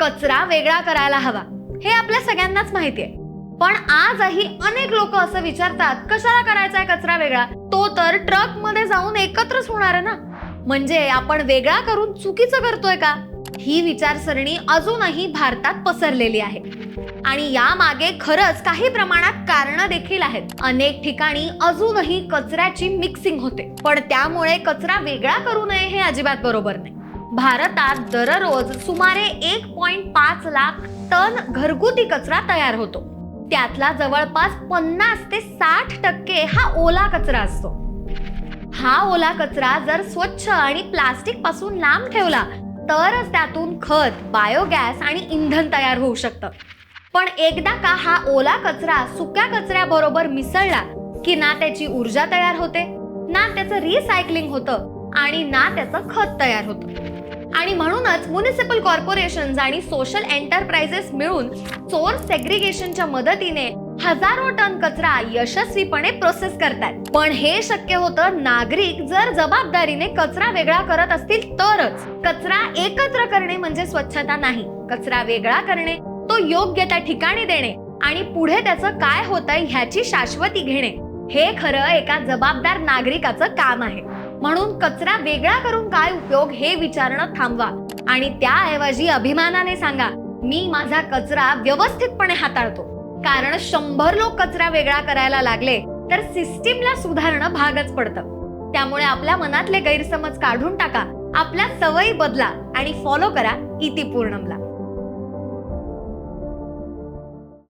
कचरा वेगळा करायला हवा. हे आपल्या सगळ्यांनाच माहितीये. पण आजही अनेक लोक असं विचारतात कशाला करायचा आहे कचरा वेगळा? तो तर ट्रकमध्ये जाऊन एकत्रच होणार आहे ना? म्हणजे आपण वेगळा करून चुकीचं करतोय का? ही विचारसरणी अजूनही भारतात पसरलेली आहे. आणि यामागे खरंच काही प्रमाणात कारण देखील आहेत. अनेक ठिकाणी अजूनही कचऱ्याची मिक्सिंग होते. पण त्यामुळे कचरा वेगळा करू नये हे अजिबात बरोबर नाही. भारतात दररोज सुमारे एक पॉइंट पाच लाख टन घरगुती कचरा तयार होतो. त्यातला जवळपास पन्नास ते साठ टक्के हा ओला कचरा असतो. हा ओला कचरा जर स्वच्छ आणि प्लास्टिकपासून लांब ठेवला तरच त्यातून खत बायोगॅस आणि इंधन तयार होऊ शकतं. पण एकदा का हा ओला कचरा सुक्या कचऱ्याबरोबर मिसळला की ना त्याची ऊर्जा तयार होते ना त्याचं रिसायकलिंग होतं आणि ना त्याचं खत तयार होतं. आणि म्हणूनच म्युनिसिपल कॉर्पोरेशन आणि सोशल एंटरप्राइजेस मिळून चोर सेग्रिगेशनच्या मदतीने हजारो टन कचरा यशस्वीपणे प्रोसेस करतात. पण हे शक्य होतं नागरिक जर जबाबदारीने कचरा वेगळा करत असतील तरच. कचरा एकत्र करणे म्हणजे स्वच्छता नाही. कचरा वेगळा करणे तो योग्य त्या ठिकाणी देणे आणि पुढे त्याचं काय होतंय ह्याची शाश्वती घेणे. हे खरं एका जबाबदार नागरिकाचं काम आहे. म्हणून कचरा वेगळा करून काय उपयोग हे विचारणं थांबवा. आणि त्याऐवजी अभिमानाने सांगा मी माझा कचरा व्यवस्थितपणे हाताळतो. कारण शंभर लोक कचरा वेगळा करायला लागले तर सिस्टीमला सुधारणं भागच पडतं. त्यामुळे आपल्या मनातले गैरसमज काढून टाका आपल्या सवयी बदला आणि फॉलो करा इति पूर्णमला